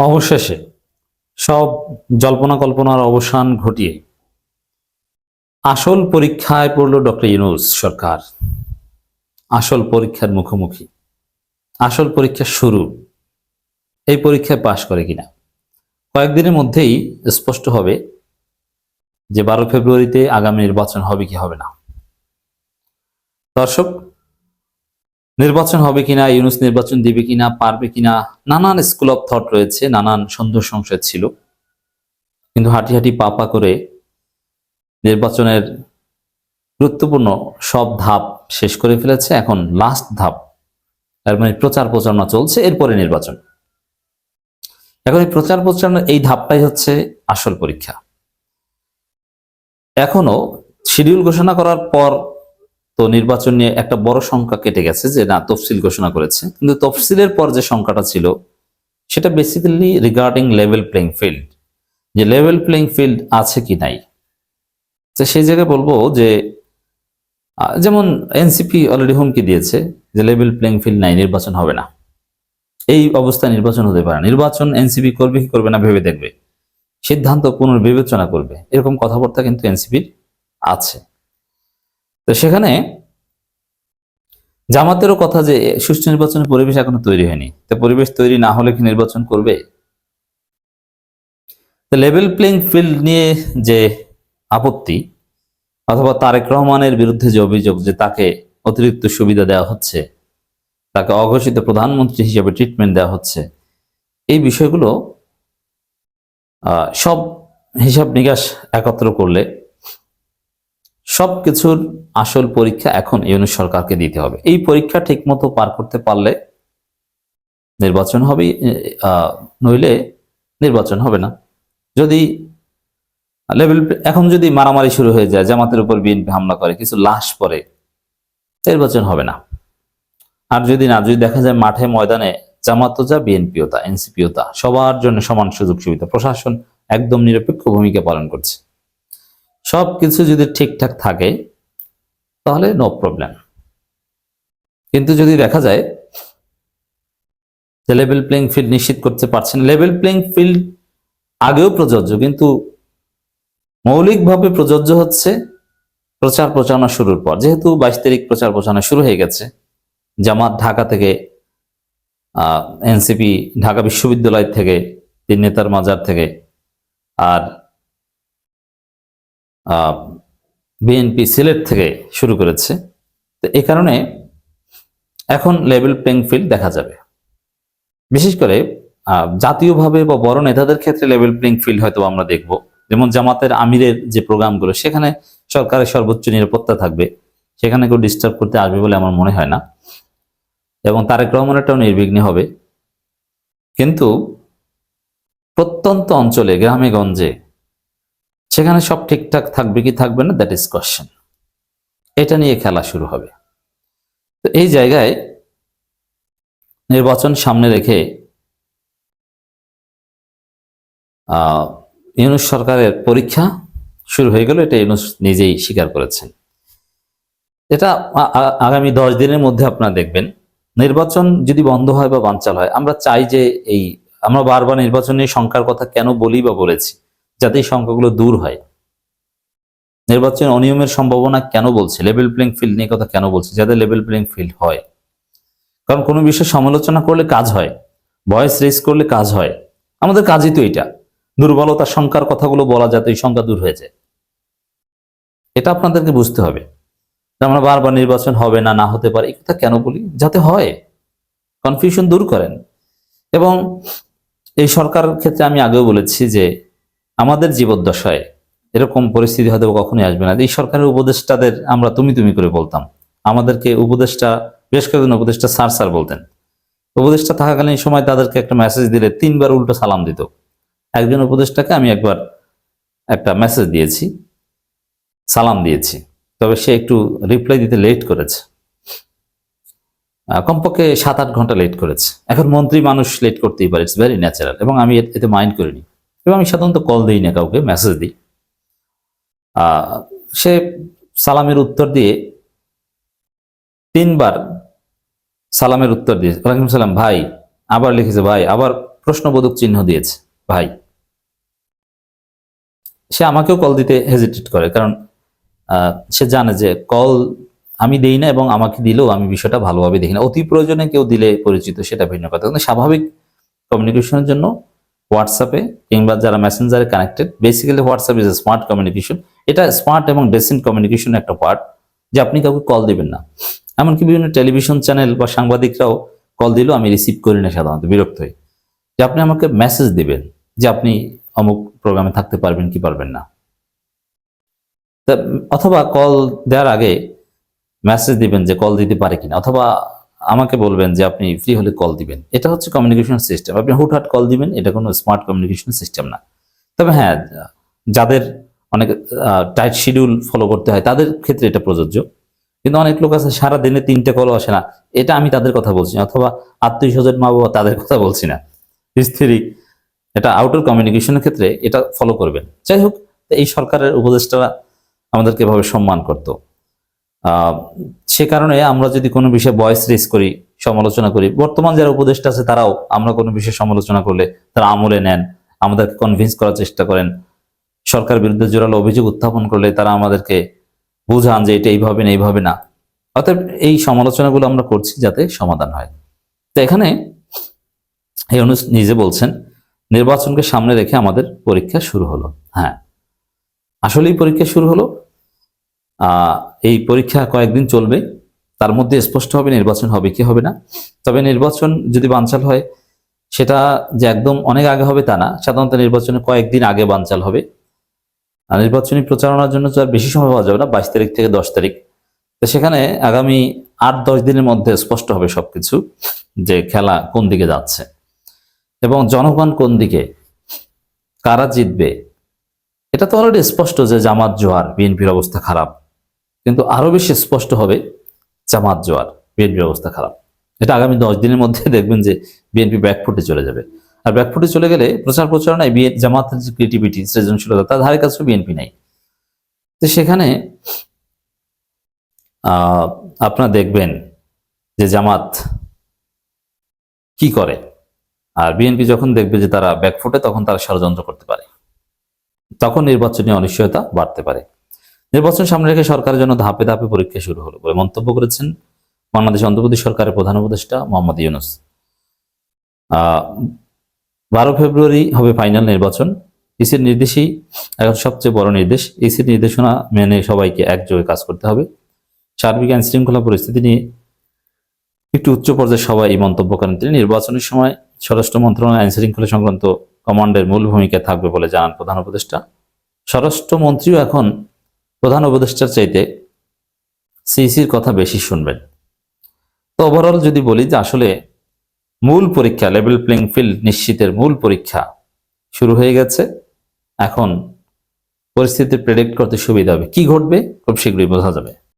অবশেষে সব জল্পনা কল্পনার অবসান ঘটিয়ে আসল পরীক্ষায় পড়ল ডক্টর ইউনুস সরকার। আসল পরীক্ষার মুখোমুখি। আসল পরীক্ষা শুরু। এই পরীক্ষায় পাশ করে কিনা? কয়েকদিনের মধ্যেই স্পষ্ট হবে যে বারো ফেব্রুয়ারিতে আগামী নির্বাচন হবে কি হবে না। দর্শক নির্বাচন হবে কিনা, ইউনুস নির্বাচন দিবে কিনা, পারবে কিনা, নানান স্কুল অফ থট রয়েছে, নানান সন্দেহ সংশয় ছিল। কিন্তু হাঁটি হাঁটি পা পা করে নির্বাচনের গুরুত্বপূর্ণ সব ধাপ শেষ করে ফেলেছে, এখন লাস্ট ধাপ। তার মানে প্রচার প্রচারণা চলছে, এরপরে নির্বাচন। এখন এই প্রচার প্রচারণার এই ধাপটাই হচ্ছে আসল পরীক্ষা। এখনও শিডিউল ঘোষণা করার পর তো নির্বাচন নিয়ে একটা বড় সংখ্যা কেটে গেছে যে না, তফসিল ঘোষণা করেছে। কিন্তু তফসিলের পর যে সংখ্যাটা ছিল, সেটা basically regarding level playing field যে লেভেল প্লেইং ফিল্ড আছে কি নাই? তো সেই জায়গায় বলব যে যেমন এনসিপি অলরেডি হুমকি দিয়েছে যে লেভেল প্লেইং ফিল্ড নাই, নির্বাচন হবে না। এই অবস্থায় নির্বাচন হতে পারে নির্বাচন এনসিপি করবে কি করবে না ভেবে দেখবে। সিদ্ধান্ত পুনর্বিবেচনা করবে। এরকম কথাবার্তা কিন্তু এনসিপির আছে। তো সেখানে জামাতেরও কথা যে সুষ্ঠু নির্বাচনের পরিবেশ এখনও তৈরি হয়নি। তো পরিবেশ তৈরি না হলে কি নির্বাচন করবে? তো লেভেল প্লেইং ফিল্ড নিয়ে যে আপত্তি অথবা তারেক রহমানের বিরুদ্ধে যে অভিযোগ যে তাকে অতিরিক্ত সুবিধা দেওয়া হচ্ছে, তাকে অঘোষিত প্রধানমন্ত্রী হিসেবে ট্রিটমেন্ট দেওয়া হচ্ছে, এই বিষয়গুলো সব হিসাব নিকাশ একত্র করলে সব কিছুর আসল পরীক্ষা এখন ইউনুস সরকারকে দিতে হবে। এই পরীক্ষা ঠিকমতো পার করতে পারলে নির্বাচন হবে নইলে নির্বাচন হবে না। যদি লেভেল, এখন যদি মারামারি শুরু হয়ে যায়, জামাতের উপর বিএনপি হামলা করে, কিছু লাশ পরে নির্বাচন হবে না। আর যদি না, যদি দেখা যায় মাঠে ময়দানে জামাতও যা, বিএনপিও তা, এনসিপিও তা, সবার জন্য সমান সুযোগ সুবিধা প্রশাসন একদম নিরপেক্ষ ভূমিকা পালন করছে। সব কিছু যদি ঠিকঠাক থাকে, তাহলে নো প্রবলেম কিন্তু যদি দেখা যায় যে লেভেল প্লেইং ফিল্ড নিশ্চিত করতে পারছেন লেভেল প্লেইং ফিল্ড আগেও প্রযোজ্য, কিন্তু মৌলিকভাবে প্রযোজ্য হচ্ছে প্রচার প্রচারণা শুরুর পর। যেহেতু বাইশ তারিখ প্রচার প্রচারণা শুরু হয়ে গেছে, জামাত ঢাকা থেকে এনসিপি ঢাকা বিশ্ববিদ্যালয় থেকে, তিন নেতার মাজার থেকে, আর বিএনপি সিলেট থেকে শুরু করেছে। তো এই কারণে এখন লেভেল প্লেইং ফিল্ড দেখা যাবে। বিশেষ করে জাতীয়ভাবে বা বড় নেতাদের ক্ষেত্রে লেভেল প্লেইং ফিল্ড হয়তো আমরা দেখব। যেমন জামাতের আমিরের যে প্রোগ্রামগুলো, সেখানে সরকারের সর্বোচ্চ নিরাপত্তা থাকবে। সেখানে কেউ ডিস্টার্ব করতে আসবে বলে আমার মনে হয় না। এবং তারেক রহমানেরটাও নির্বিঘ্নে হবে। কিন্তু প্রত্যন্ত অঞ্চলে, গ্রামে, গঞ্জে সেখানে সব ঠিকঠাক থাকবে কি থাকবে না দ্যাট ইজ কোয়েশ্চেন এটা নিয়ে খেলা শুরু হবে। তো এই জায়গায় নির্বাচন সামনে রেখে ইউনুস সরকারের পরীক্ষা শুরু হয়ে গেল, এটা ইউনুস নিজেই স্বীকার করেছেন। এটা আগামী দশ দিনের মধ্যে আপনারা দেখবেন, নির্বাচন যদি বন্ধ হয় বা বানচাল হয়, আমরা চাই যে এই, আমরা বারবার নির্বাচন নিয়ে সংখ্যার কথা কেন বলি বা বলেছি? যাতে এই সংখ্যাগুলো দূর হয়। নির্বাচন অনিয়মের সম্ভাবনা কেন বলছে? লেভেল প্লেইং ফিল্ড নিয়ে কথা কেন বলছে? যাতে লেভেল প্লেইং ফিল্ড হয়। কারণ কোনো বিষয়ে সমালোচনা করলে কাজ হয় ভয়েস রেস করলে কাজ হয়। আমাদের কাজই তো এটা। দুর্বলতার সংখ্যার কথাগুলো বলা যাতে এই সংখ্যা দূর হয়ে যায়। এটা আপনাদেরকে বুঝতে হবে। আমরা বারবার নির্বাচন হবে না না হতে পারে, এই কথা কেন বলি? যাতে হয়। কনফিউশন দূর করেন। এবং এই সরকারের ক্ষেত্রে আমি আগেও বলেছি যে আমাদের জীবদ্দশায় এরকম পরিস্থিতি হয়তো কখনোই আসবে না। এই সরকারের উপদেষ্টাদের আমরা তুমি তুমি করে বলতাম। আমাদেরকে উপদেষ্টা বেশ কয়েকজন উপদেষ্টা স্যার স্যার বলতেন। উপদেষ্টা থাকাকালীন সময় তাদেরকে একটা মেসেজ দিলে, তিনবার উল্টো সালাম দিত। একজন উপদেষ্টাকে আমি একবার একটা মেসেজ দিয়েছি, সালাম দিয়েছি। তবে সে একটু রিপ্লাই দিতে লেট করেছে। কমপক্ষে সাত আট ঘণ্টা লেট করেছে। এখন মন্ত্রী মানুষ লেট করতেই পারে ইটস ভেরি ন্যাচারাল এবং আমি এতে মাইন্ড করিনি। এবং আমি সাধারণত কল দিই না কাউকে মেসেজ দিই। সে সালামের উত্তর দিয়ে তিনবার সালামের উত্তর দিয়ে ওয়ালাইকুম সালাম, ভাই, আবার লিখেছে, ভাই, আবার প্রশ্নবোধক চিহ্ন দিয়েছে, ভাই। সে আমাকেও কল দিতে হেজিটেট করে, কারণ সে জানে যে কল আমি দেই না এবং আমাকে দিলেও আমি বিষয়টা ভালোভাবে দেখি না। অতি প্রয়োজনে কেউ দিলে পরিচিত, সেটা ভিন্ন কথা। কিন্তু স্বাভাবিক কমিউনিকেশনের জন্য হোয়াটসঅ্যাপে কিংবা যারা মেসেঞ্জারে connected basically WhatsApp is a smart communication এটা স্মার্ট এবং ডেসেন্ট কমিউনিকেশন একটা পার্ট যে আপনি কাউকে কল দিবেন না। এমনকি বিভিন্ন টেলিভিশন চ্যানেল বা সাংবাদিকরাও কল দিলেও আমি রিসিভ করি না সাধারণত, বিরক্ত হই। যে আপনি আমাকে মেসেজ দিবেন যে আপনি অমুক প্রোগ্রামে থাকতে পারবেন কি পারবেন না। অথবা কল দেওয়ার আগে মেসেজ দিবেন যে কল দিতে পারে কিনা, অথবা আমাকে বলবেন যে আপনি ফ্রি হলে কল দিবেন। এটা হচ্ছে কমিউনিকেশন সিস্টেম আপনি হুটহাট কল দিবেন, এটা কোনো স্মার্ট কমিউনিকেশন সিস্টেম না। তবে হ্যাঁ যাদের অনেক টাইট শিডিউল ফলো করতে হয়, তাদের ক্ষেত্রে এটা প্রযোজ্য। কিন্তু অনেক লোক আছে সারা দিনে তিনটে কলও আসে না। এটা আমি তাদের কথা বলছি না, অথবা আত্মীয় স্বজন মা বাবা তাদের কথা বলছি না। স্ত্রী, এটা আউটার কমিউনিকেশনের ক্ষেত্রে এটা ফলো করবেন। যাই হোক, এই সরকারের উপদেষ্টারা আমাদেরকে এভাবে সম্মান করতো। সে কারণে আমরা যদি কোনো বিষয়ে ভয়েস রেস করি, সমালোচনা করি, বর্তমান যারা উপদেষ্টা আছে তারাও আমরা কোনো বিষয়ে সমালোচনা করলে তারা আমলে নেন, আমাদেরকে কনভিন্স করার চেষ্টা করেন। সরকার বিরুদ্ধে জোরালো অভিযোগ উত্থাপন করলে তারা আমাদেরকে বুঝান যে এটা এইভাবে না এইভাবে না। অর্থাৎ এই সমালোচনাগুলো আমরা করছি যাতে সমাধান হয়। তো এখানে এই অনু নিজে বলছেন, নির্বাচনকে সামনে রেখে আমাদের পরীক্ষা শুরু হলো। হ্যাঁ আসলেই পরীক্ষা শুরু হলো? এই পরীক্ষা কয়েকদিন চলবে, তার মধ্যে স্পষ্ট হবে নির্বাচন হবে, কি হবে না? তবে নির্বাচন যদি বানচাল হয়, সেটা যে একদম অনেক আগে হবে তা না, সাধারণত নির্বাচনে কয়েকদিন আগে বানচাল হবে। নির্বাচনী প্রচারণার জন্য তো আর বেশি সময় পাওয়া যাবে না, বাইশ তারিখ থেকে দশ তারিখ। তো সেখানে আগামী আট, দশ দিনের মধ্যে স্পষ্ট হবে সবকিছু, যে খেলা কোন দিকে যাচ্ছে। এবং জনগণ কোন দিকে, কারা জিতবে, এটা তো অলরেডি স্পষ্ট যে জামাত জোয়ার, বিএনপির অবস্থা খারাপ। কিন্তু আরও বেশি স্পষ্ট হবে জামাত জোয়ার বিএনপির অবস্থা খারাপ। এটা আগামী দশ দিনের মধ্যে দেখবেন যে বিএনপি ব্যাকফুটে চলে যাবে। আর ব্যাকফুটে চলে গেলে প্রচার প্রচারণায় বিএ, জামাতের যে ক্রিয়েটিভিটি সৃজনশীলতা, তার ধারে কাছেও বিএনপি নাই। তো সেখানে আপনারা দেখবেন যে জামাত কি করে? আর বিএনপি যখন দেখবে যে তারা ব্যাকফুটে তখন তারা ষড়যন্ত্র করতে পারে। তখন নির্বাচনী অনিশ্চয়তা বাড়তে পারে। নির্বাচন সামনে রেখে সরকারের জন্য ধাপে ধাপে পরীক্ষা শুরু হলো বলে মন্তব্য করেছেন বাংলাদেশ অন্ধ্রপ্রদেশ সরকারের প্রধান উপদেষ্টা মোহাম্মদ ইউনুস। বারো ফেব্রুয়ারি হবে ফাইনাল নির্বাচন। ইসির নির্দেশই এখন সবচেয়ে বড় নির্দেশ। ইসির নির্দেশনা মেনে সবাইকে একযোগে কাজ করতে হবে। সার্বিক আইন শৃঙ্খলা পরিস্থিতি নিয়ে একটু উচ্চ পর্যায়ে সবাই এই মন্তব্য করেন তিনি। নির্বাচনের সময় স্বরাষ্ট্র মন্ত্রণালয় আইন শৃঙ্খলা সংক্রান্ত কমান্ডের মূল ভূমিকা থাকবে বলে জানান প্রধান উপদেষ্টা। স্বরাষ্ট্রমন্ত্রীও এখন প্রধান উপদেষ্টার চাইতে সিইসির কথা বেশি শুনবেন। তো ওভারঅল যদি বলি যে আসলে মূল পরীক্ষা লেভেল প্লেইং ফিল্ড নিশ্চিতের মূল পরীক্ষা শুরু হয়ে গেছে। এখন পরিস্থিতি প্রেডিক্ট করতে সুবিধা হবে। কি ঘটবে? খুব শীঘ্রই বোঝা যাবে।